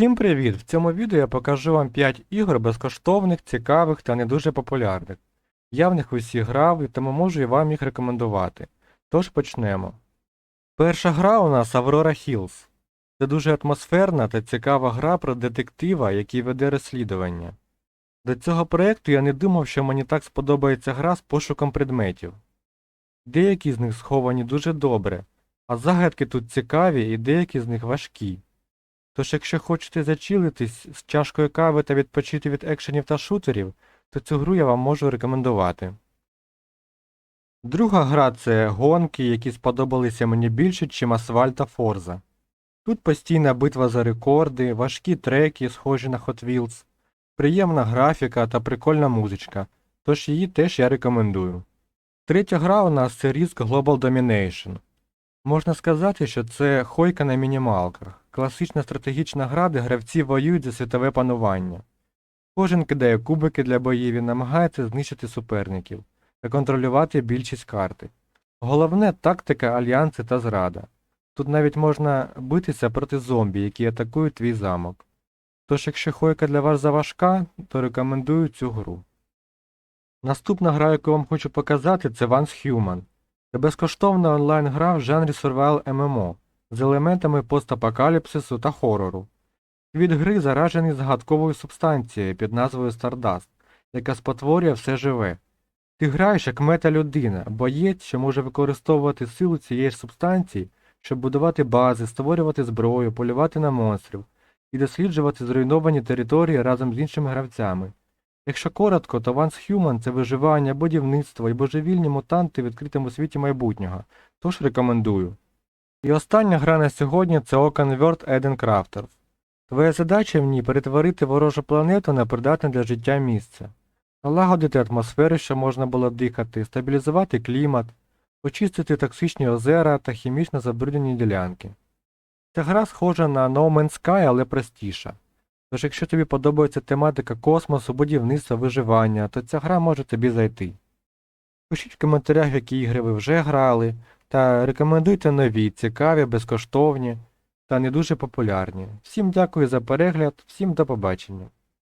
Всім привіт! В цьому відео я покажу вам 5 ігор безкоштовних, цікавих та не дуже популярних. Я в них усі грав і тому можу і вам їх рекомендувати. Тож почнемо. Перша гра у нас Aurora Hills. Це дуже атмосферна та цікава гра про детектива, який веде розслідування. До цього проєкту я не думав, що мені так сподобається гра з пошуком предметів. Деякі з них сховані дуже добре, а загадки тут цікаві і деякі з них важкі. Тож, якщо хочете зачилитись з чашкою кави та відпочити від екшенів та шутерів, то цю гру я вам можу рекомендувати. Друга гра це гонки, які сподобалися мені більше, чим Асфальт та Форза. Тут постійна битва за рекорди, важкі треки, схожі на Hot Wheels, приємна графіка та прикольна музичка, тож її теж я рекомендую. Третя гра у нас це Risk Global Domination. Можна сказати, що це хойка на мінімалках, класична стратегічна гра, де гравці воюють за світове панування. Кожен кидає кубики для боїв і намагається знищити суперників та контролювати більшість карти. Головне тактика, альянси та зрада. Тут навіть можна битися проти зомбі, які атакують твій замок. Тож, якщо хойка для вас заважка, то рекомендую цю гру. Наступна гра, яку вам хочу показати, це Once Human. Це безкоштовна онлайн-гра в жанрі Survival MMO з елементами постапокаліпсису та хорору. Світ гри заражений загадковою субстанцією під назвою Stardust, яка спотворює все живе. Ти граєш як мета-людина, боєць, що може використовувати силу цієї ж субстанції, щоб будувати бази, створювати зброю, полювати на монстрів і досліджувати зруйновані території разом з іншими гравцями. Якщо коротко, то Once Human – це виживання, будівництво і божевільні мутанти в відкритому світі майбутнього, тож рекомендую. І остання гра на сьогодні це World Eden Crafters. Твоя задача в ній перетворити ворожу планету на придатне для життя місце, налагодити атмосферу, що можна було дихати, стабілізувати клімат, очистити токсичні озера та хімічно забруднені ділянки. Ця гра схожа на No Man's Sky, але простіша. Тож, якщо тобі подобається тематика космосу, будівництва, виживання, то ця гра може тобі зайти. Пишіть в коментарях, які ігри ви вже грали, та рекомендуйте нові, цікаві, безкоштовні та не дуже популярні. Всім дякую за перегляд, всім до побачення.